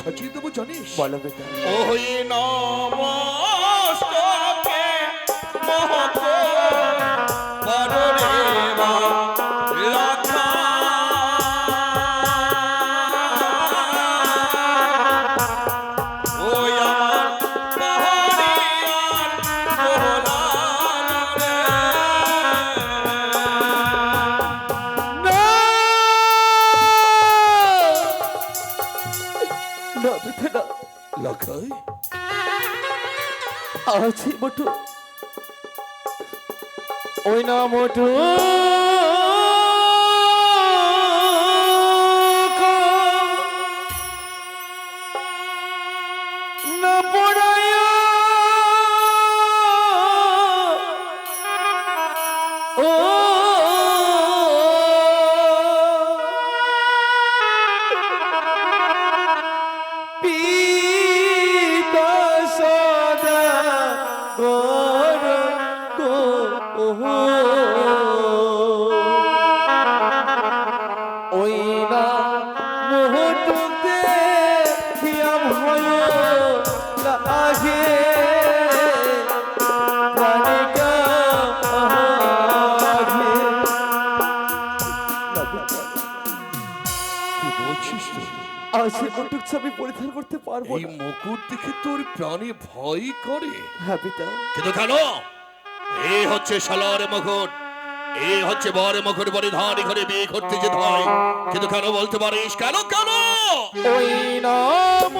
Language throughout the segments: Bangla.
সাজিয়ে দেবো জানিস বলো বেটা। ওই নমস্তকে মোটু ওই না মোটু পিতা। কিন্তু কেন? এই হচ্ছে সালার মুকুট। এই হচ্ছে বর মুকুট পরিধান করে বিয়ে করতে যেত হয়। কিন্তু কেন বলতে পারিস? কেন কেন? ওই নাম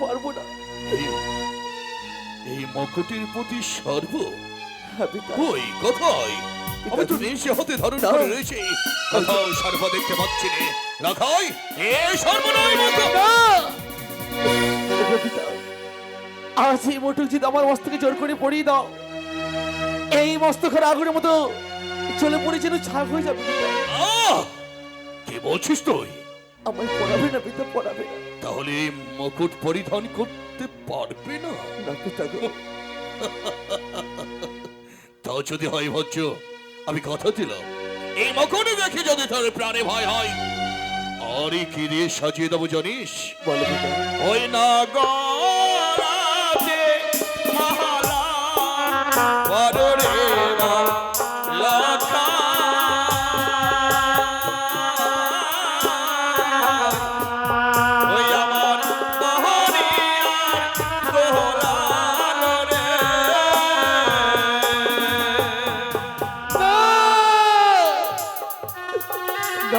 পারব না। এই- এই প্রতি সর্ব। কই কোথায়? আমি তো নিশে হতে ধারণ করে রয়েছি। কোথাও সর্ব দেখতে পাচ্ছি নে। রাখাই এ ওগো পিতা, আজ এই মোটক আমার মস্তকে জোর করে পড়িয়ে দাও। এই মস্তকের আগুনের মতো চলে পড়ে যেন ছাগ হয়ে যাবে! কি বলছিস তুই? আমায় পড়াবে না পিতা পড়াবে না। তাহলে মুকুট পরিধান করতে পারবে না? তাও যদি হয় ভজ্য আমি কথা দিলাম। এই মকনে দেখে যদি তোর প্রাণে ভয় হয় আরে কি দিয়ে সাজিয়ে দেবো জানিস? বলো ওই না গরাতে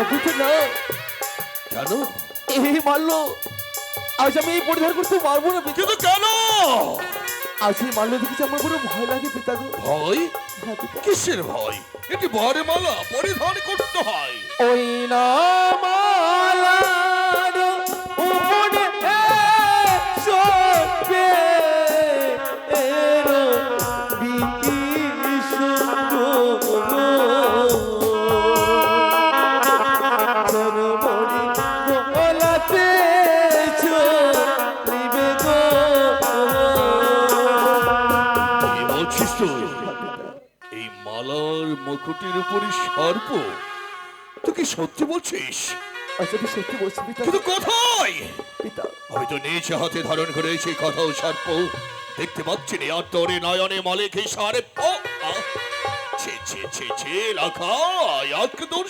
না না। কেন? এই মারলো। আজ আমি এই পরিধান করতে পারব না কিন্তু কেন? আজ এই মারলো দেখেছি আমার বড় ভয় লাগে পিতা গো। ভয়? হ্যাঁ কিসের ভয়? এটি বরে মালা পরিধান করতে হয়। ওই সত্যি বলছিস? আচ্ছা সত্যি পিতা? কিন্তু কোথায় পিতা? আমি তো নিজ হাতে ধারণ করেছি কথাও সর্প দেখতে পাচ্ছি না আর তোরে নয়নে মলে সারে ছে আজকে তোর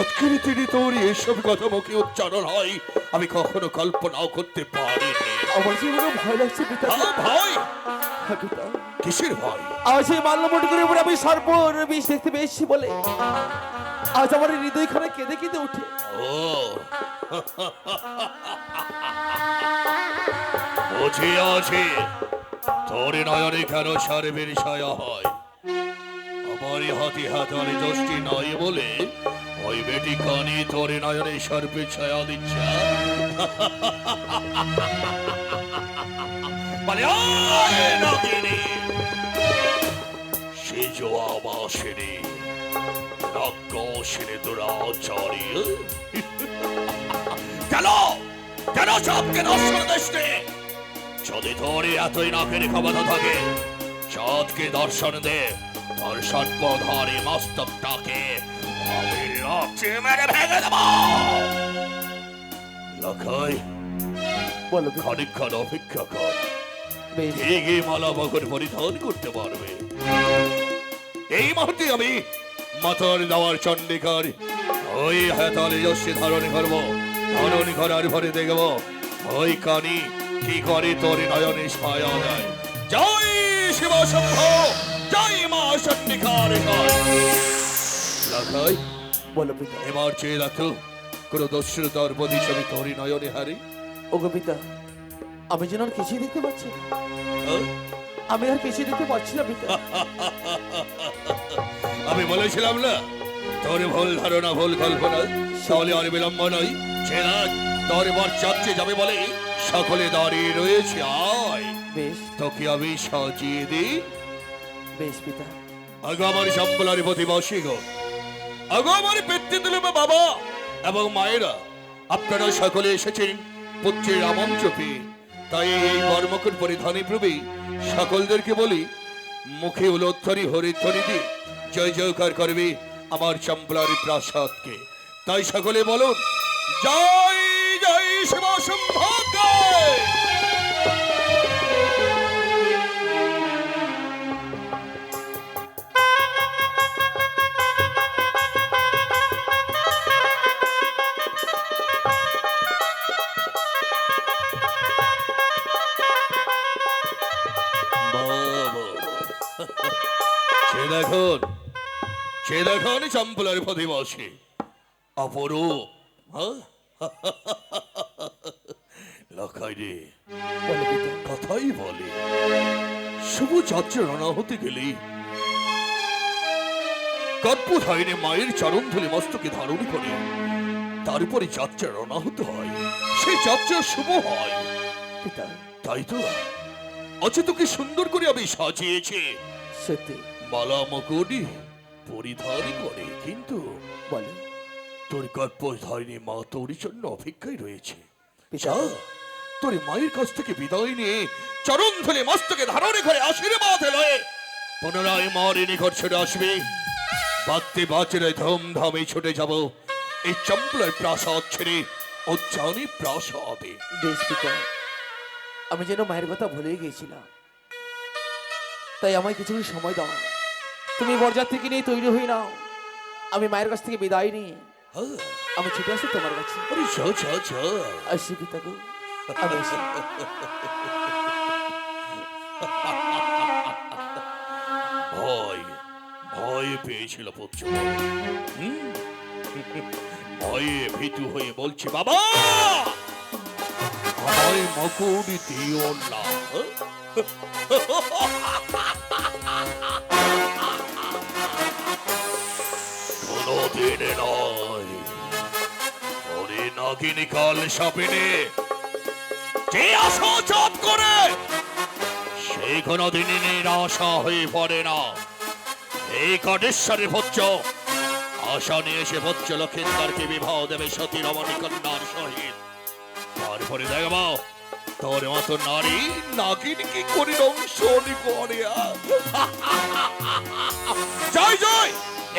আজকের তোর এসব কথা মুখে উচ্চারণ হয় আমি কখনো কল্পনাও করতে পারিনি। আমার জীবনে ভয় লাগছে পিতা। ভয়? হ্যাঁ পিতা। কিসের ভয়? আজ এই মাল্যমটুকুর উপরে আমি সর্পর বিষ দেখতে পেয়েছি বলে। আজ আমার হৃদয়খানে কেঁদে কেঁদে উঠে ও। বুঝি আছে তোর নয়নে কেন সর্বের ছায়া হয়? আমার হাতি হাতার দোষটি নয় বলে ওই বেটি কানি তোর নয়নে সর্পে ছায়া দিচ্ছে। বলে আয় নাগিনী! আসেনি রাক্ষসের দুরাচারী। কেন? কেন সবকে দর্শন দেশে যদি তোর এতই নাকের ক্ষমতা থাকে চাঁদকে দর্শন দে তোর সর্বধারী মস্তকটাকে আমি লাচে মেরে ভেঙে দেব। বলো পিতা অপেক্ষা কর। ঠিকই মালা মকর পরিধান করতে পারবে। এই মুহূর্তে আমি মাথার দেওয়ার চণ্ডীকার ওই হাতালে যশে ধারণ করব ধারণ করার পরে দেখব ওই কানি কি করে তোর নয়নে ছায়া দেয় জয় শিব শম্ভ জয় মা চণ্ডীকার লাখাই বলো পিতা। এবার চেয়ে রাখো কোনো দস্যুতার প্রতি ছবি তোরই নয়নে হারে। ওগো পিতা আমি যেন কিছুই দেখতে পাচ্ছি না। হ্যাঁ? আমি আর কিছুই দেখতে পাচ্ছি না পিতা। আমি বলেছিলাম না তোর ভুল ধারণা ভুল কল্পনা তাহলে আর বিলম্ব নয়। ছেড়া তোর বর চাচ্ছে যাবে বলে সকলে দাঁড়িয়ে রয়েছে আয়। বেশ। তোকে আমি সাজিয়ে দিই। বেশ পিতা। আগো আমার সম্বলার প্রতি বসে গো। আগো আমার পেতে দিল বাবা এবং মায়েরা আপনারা সকলে এসেছেন পুত্রের আমন্ত্র পেয়ে তাই এই কর্মকর পরিধানে প্রবী সকলদেরকে বলি, মুখে উলোধ্বনি, হরিধ্বনি জয় জয়কার করবে আমার চম্পলারি প্রাসাদকে। তাই সকলে বলুন, জয় জয় শিব সে দেখুন সে দেখুন চম্পলার প্রতিবাসী অপরূপ হ্যাঁ? লখাই রে কথাই বলে। শুভ যাত্রা রওনা হতে গেলে। কর্পূর হয়নি মায়ের চরণ ধুলে মস্তকে ধারণ করে তারপরে যাত্রা রওনা হতে হয়। সেই যাত্রা শুভ হয়। তাই তো? আজ তোকে সুন্দর করে আমি সাজিয়েছি সত্যি। মালা মকুনি পরিধান করে কিন্তু বলো। তোর ধরেনি মা তোর জন্য অপেক্ষায় রয়েছে। যা তোর মায়ের কাছ থেকে বিদায় নিয়ে চরণ ধরে মস্তকে ধারণে করে আশীর্বাদ লয়ে পুনরায় মার নিকট ছুটে আসবে। ধুমধামে ছুটে যাব। এই চম্পলার প্রাসাদ ছেড়ে প্রাসাদে। আমি যেন মায়ের কথা ভুলে গিয়েছিলাম। তাই আমায় কিছু সময় দাও। তুমি বরযাত্রীকে নিয়ে তৈরি হই নাও। আমি মায়ের কাছ থেকে বিদায় নিয়ে হ্যাঁ, আমি ছুটে আসি তোমার কাছে। আসি পিতা গো? আমি ভয় ভয় পেয়েছিল পুত্র। ভয়ে ভীতু হয়ে বলছি বাবা! আমায় মকুট দিও না। কোনদিন নয়। ওরে নাগিনী কাল সাপিনে, যে আসো চাপ করে, সেই কোনদিনই নিরাশা হয়ে পড়ে না। এই কটেশ্বরের ভোজ্য আশা নিয়ে এসে ভোজ্য লক্ষিন্দারকে বিবাহ দেবে সতী রমণী কন্যার সহিত। তারপরে দেখব তোর মতো নারী নাগিন কি করি রংশ করে? জয় জয়!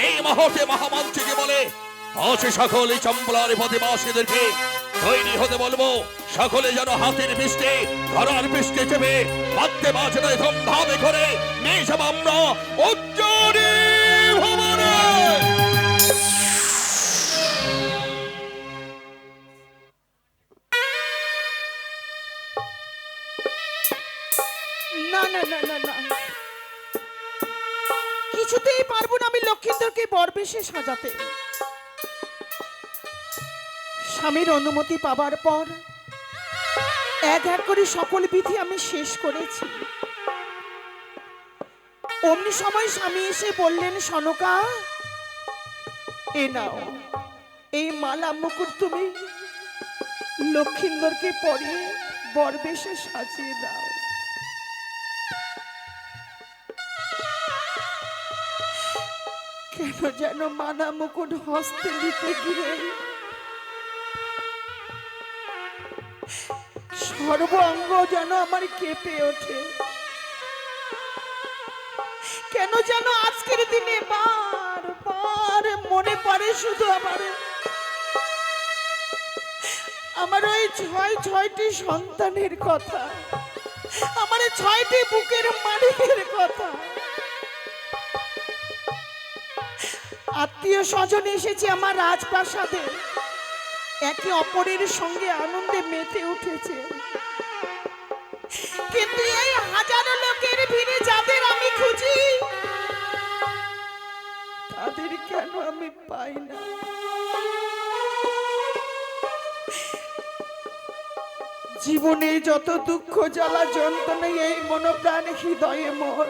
এই মুহূর্তে মহামন্ত্রীকে বলে আছে সকলে চম্পলার প্রতিবাসীদেরকে, তৈরি হতে বলব, সকলে যেন হাতের পিষ্টে ঘরার পিষ্টে চেপে, বাদ্যে বাজনে ধুমধামে করে মেয়ে যাব আমরা উজ্জয়নী লক্ষিন্দরকে বরবেশে সাজাতে। স্বামীর অনুমতি পাবার পর এক এক করে সকল বিধি আমি শেষ করেছি। অমনি সময় স্বামী এসে বললেন, সনকা, এ নাও, এই মালা মুকুট তুমি লক্ষিন্দরকে পরিয়ে বরবেশে সাজিয়ে দাও। যেন মালা মুকুট হস্তে নিতে গিয়ে সর্ব অঙ্গ যেন আমার কেঁপে ওঠে। কেন যেন আজকের দিনে বার বার মনে পড়ে শুধু আমার আমার ওই ছয় ছয়টি সন্তানের কথা, আমার ছয়টি বুকের মালিকের কথা। আত্মীয় স্বজন এসেছে আমার রাজপ্রাসাদে। একে অপরের সঙ্গে আনন্দে মেতে উঠেছে। কিন্তু এই হাজারো লোকের ভিড়ে যাদের আমি খুঁজি, তাদের কেন আমি পাই না? জীবনে যত দুঃখ, জ্বালা যন্ত্রণা এই মনোপ্রাণ হৃদয়ে মোর।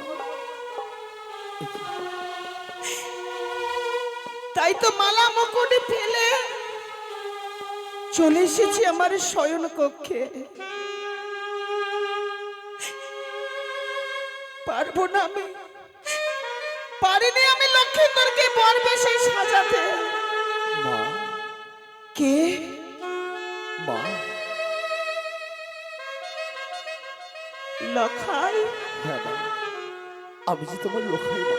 তাই তো মালা মুকুটে ফেলে চলে এসেছি আমার শয়ন কক্ষে। পারব না আমি। পারিনি আমি লক্ষ্মীন্দরকে বর বেশে সাজাতে। মা। কে? মা। লখাই। হ্যাঁ আমি যে তোমার লোখাই মা।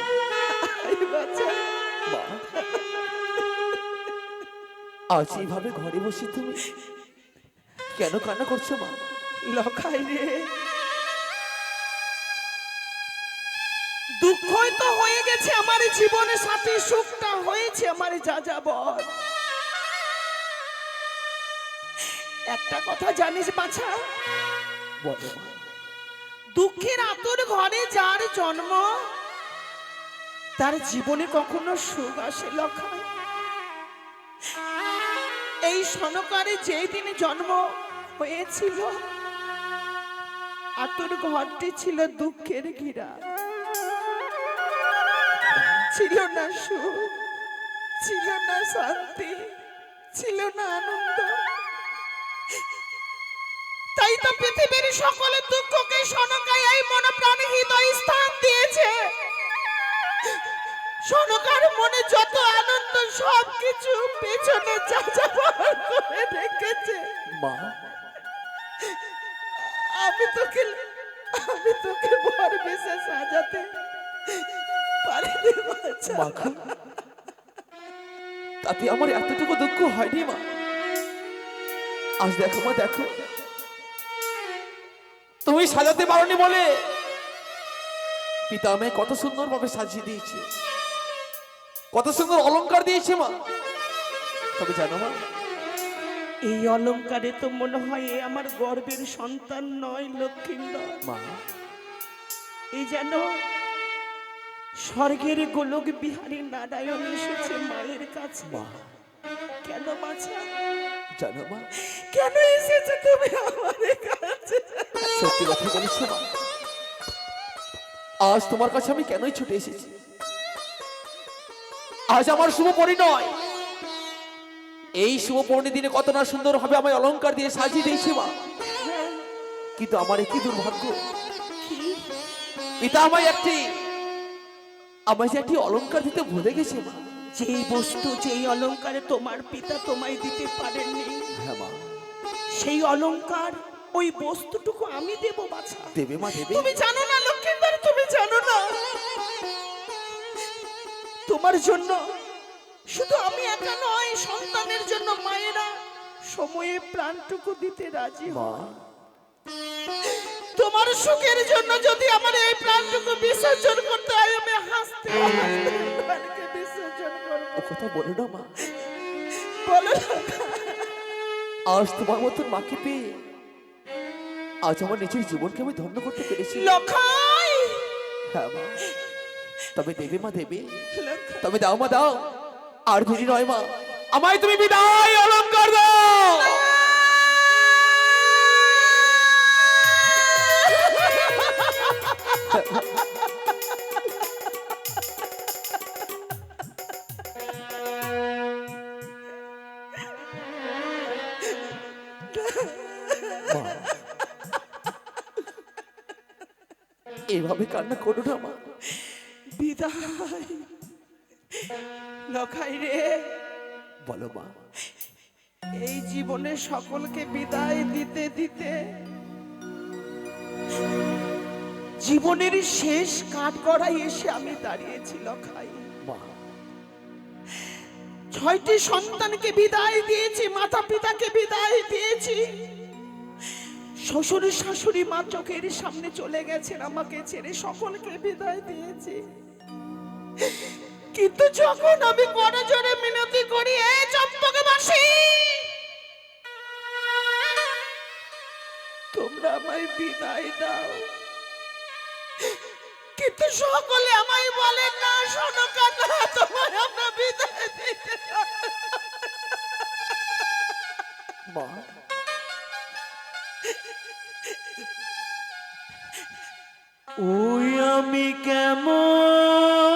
বাচ্চা মা। আজ এইভাবে ঘরে বসে তুমি কেন কান্না করছ মা? লখাই রে। দুঃখই তো হয়ে গেছে আমার জীবনের সাথে সুখটা হয়েছে আমার যা যাবর একটা কথা জানিস বাছা? বলো দুঃখের আতর ঘরে যার জন্ম তার জীবনে কখনো সুখ আসে লখাই এই সনকারে যেই দিনে জন্ম হয়েছিল আতর ঘরটি ছিল দুঃখের ঘিরা। ছিল না সুখ, ছিল না শান্তি, ছিল না আনন্দ। তাই তো পৃথিবীর সকল দুঃখকে সনকায় এই মন প্রাণ হৃদয় স্থান দিয়েছে। সনকার মনে যত আনন্দ সব কিছু পেছনে যাযাবর করে রেখেছে। মা। আমি তোকে আমি তোকে বর বেশে সাজাতে পারিনি বাছা। তাতে আমার এতটুকু দুঃখ হয়নি মা। আজ দেখো মা দেখো। তুমি সাজাতে পারোনি বলে পিতা আমায় কত সুন্দর ভাবে সাজিয়ে দিয়েছে। কত সুন্দর অলংকার দিয়েছে মা। তবে জানো মা এই অলংকারে তো মনে হয় এ আমার গর্বের সন্তান নয় লক্ষ্মীন্দর। মা। এই যেন স্বর্গের গোলক বিহারী নারায়ণ এসেছে মায়ের কাছে। মা। কেন মাছা জানো মা। কেন এসেছে তুমি আমার কাছে? সত্যি কথা বলেছ মা। আজ তোমার কাছে আমি কেনই ছুটে এসেছি? আজ আমার শুভ পরিণয়। এই শুভ পরিণয় দিনে কত না সুন্দর হবে আমায় অলংকার দিয়ে সাজিয়ে দিয়েছে মা কিন্তু আমার কি দুর্ভাগ্য? পিতা আমায় একটি আমায় যে একটি অলংকার দিতে ভুলে গেছে মা। যেই বস্তু যেই অলংকারে তোমার পিতা তোমায় দিতে পারেননি হ্যাঁ মা। সেই অলংকার ওই বস্তুটুকু আমি দেব বাছা। দেবে মা দেবে। তুমি জানো না লক্ষ্মীন্দর তুমি জানো না। তোমার জন্য। শুধু আমি একা নয় সন্তানের জন্য মায়েরা সময়ে প্রাণটুকু দিতে রাজি হয়। তোমার সুখের জন্য যদি আমার এই প্রাণটুকু বিসর্জন করতে হয় আমি হাসতে হাসতে প্রাণকে বিসর্জন করব। ও কথা বলো না মা। বলো আজ তোমার মতন মাকে পেয়ে আজ আমার নিজের জীবনকে আমি ধন্য করতে পেরেছি। লখাই! হ্যাঁ মা। তবে দেবে মা দেবে। তবে দাও মা দাও। আর দেরি নয় মা আমায় তুমি বিদায় অলঙ্কার দাও। এভাবে কান্না করো না মা। লখাই রে। বলো মা। এই জীবনে সকলকে বিদায় দিতে দিতে জীবনের শেষ কাঠ গড়াই এসে আমি দাঁড়িয়েছি লখাই মা। ছয়টি সন্তানকে বিদায় দিয়েছি মাতা পিতাকে বিদায় দিয়েছি। শ্বশুর শাশুড়ি মা চোখের সামনে চলে গেছেন আমাকে ছেড়ে সকলকে বিদায় দিয়েছি। কিন্তু যখন আমি বড় জোরে মিনতি করি, এই চম্পকে বাসি। তোমরা আমায় বিদায় দাও। কিন্তু সকলে আমায় বলে, না, শোনো কান্না তোমার আমরা বিদায় দিতে মা ওই আমি কেমন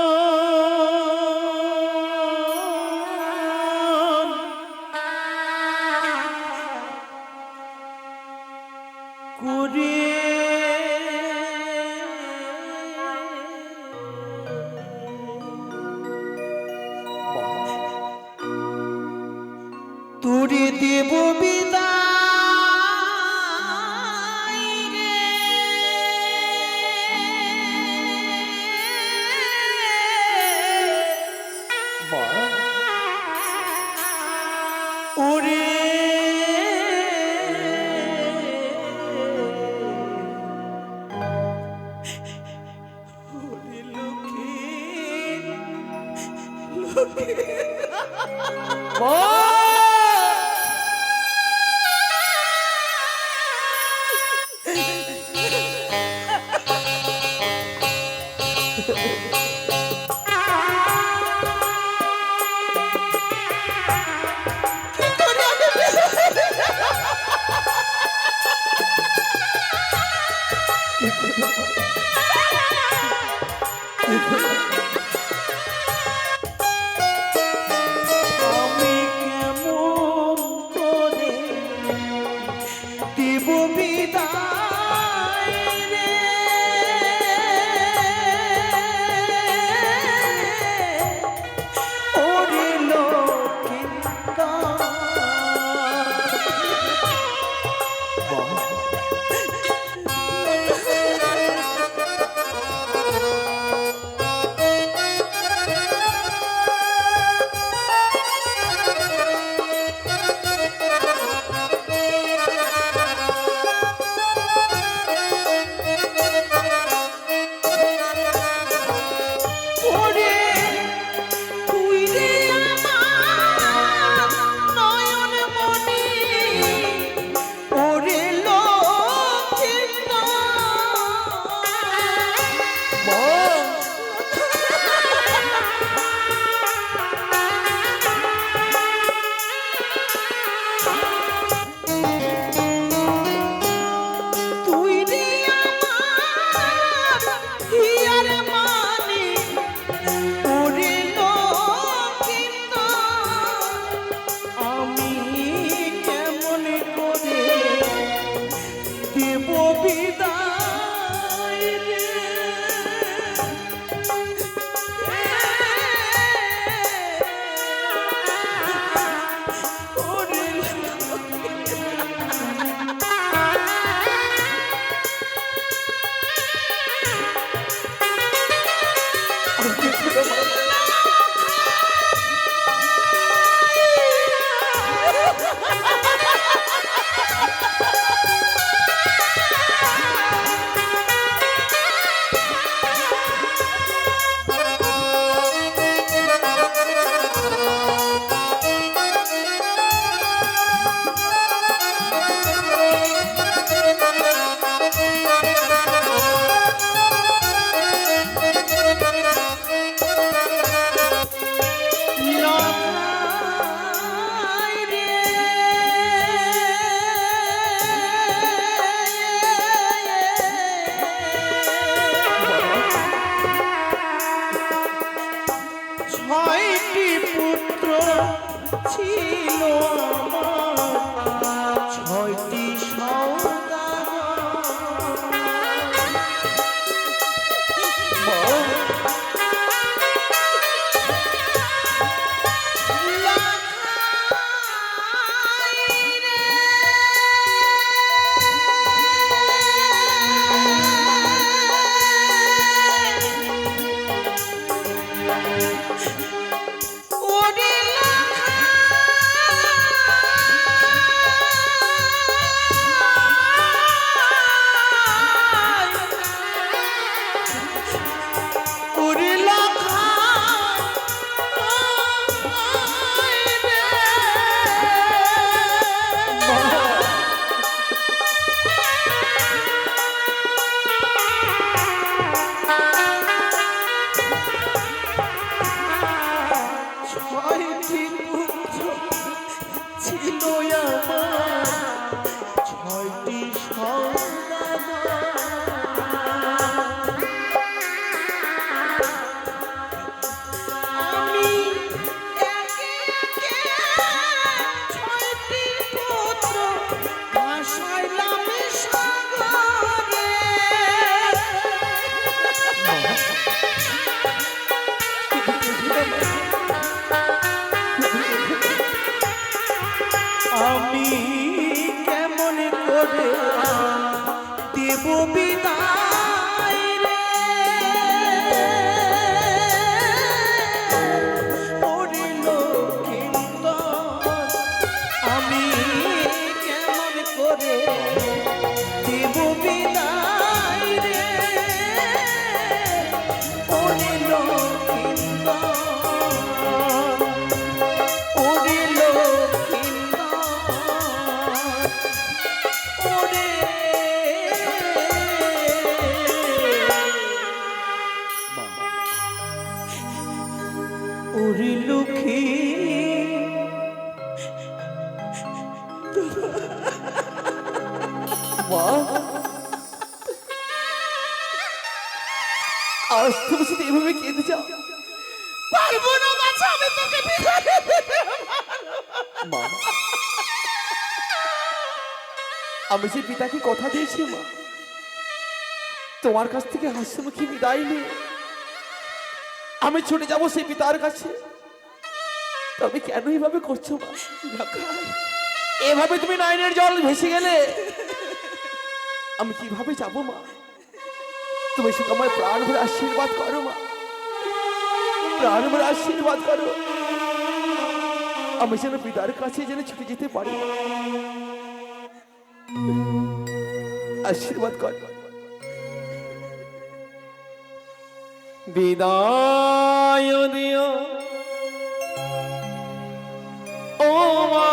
ওরে দেব বিদায় আমি যে পিতাকে কথা দিয়েছি, মা, তোমার কাছ থেকে হাসিমুখী বিদায় নিয়ে আমি ছুটে যাব সেই পিতার কাছে। তবে কেন এইভাবে করছ এভাবে তুমি নাইনের জল ভেসে গেলে আমি কীভাবে যাব, মা? তুমি শুধু আমার প্রাণ ভরে আশীর্বাদ করো, মা। প্রাণ ভরে আশীর্বাদ করো। আমি যেন পিতার কাছে যেন ছুটে যেতে পারি আশীর্বাদ কর। বিদায় দিও। ও মা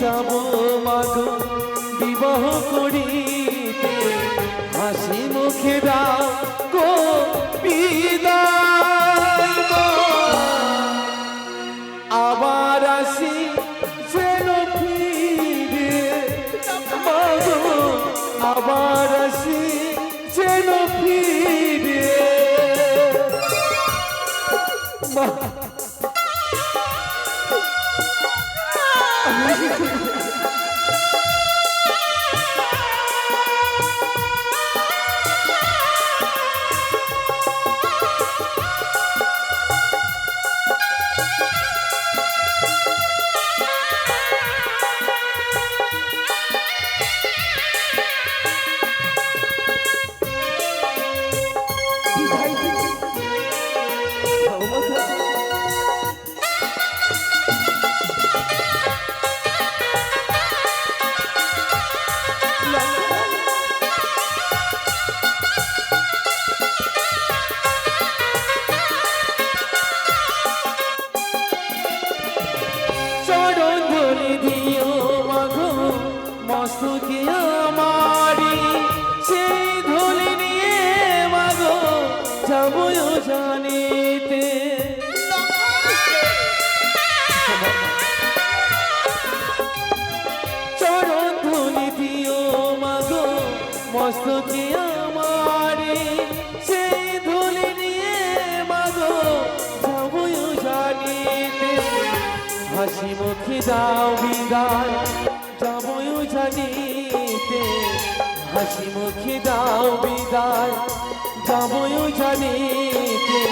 যাব মাগো, বিবাহ করিতে। হাসি মুখে দাও আবার আসি যেন ফিরে। মাগো আবার আসি যেন ফিরে। মা দাও বিদায় যাবয় জানিতে হাসি মুখে দাও বিদায় যাবয় জানিতে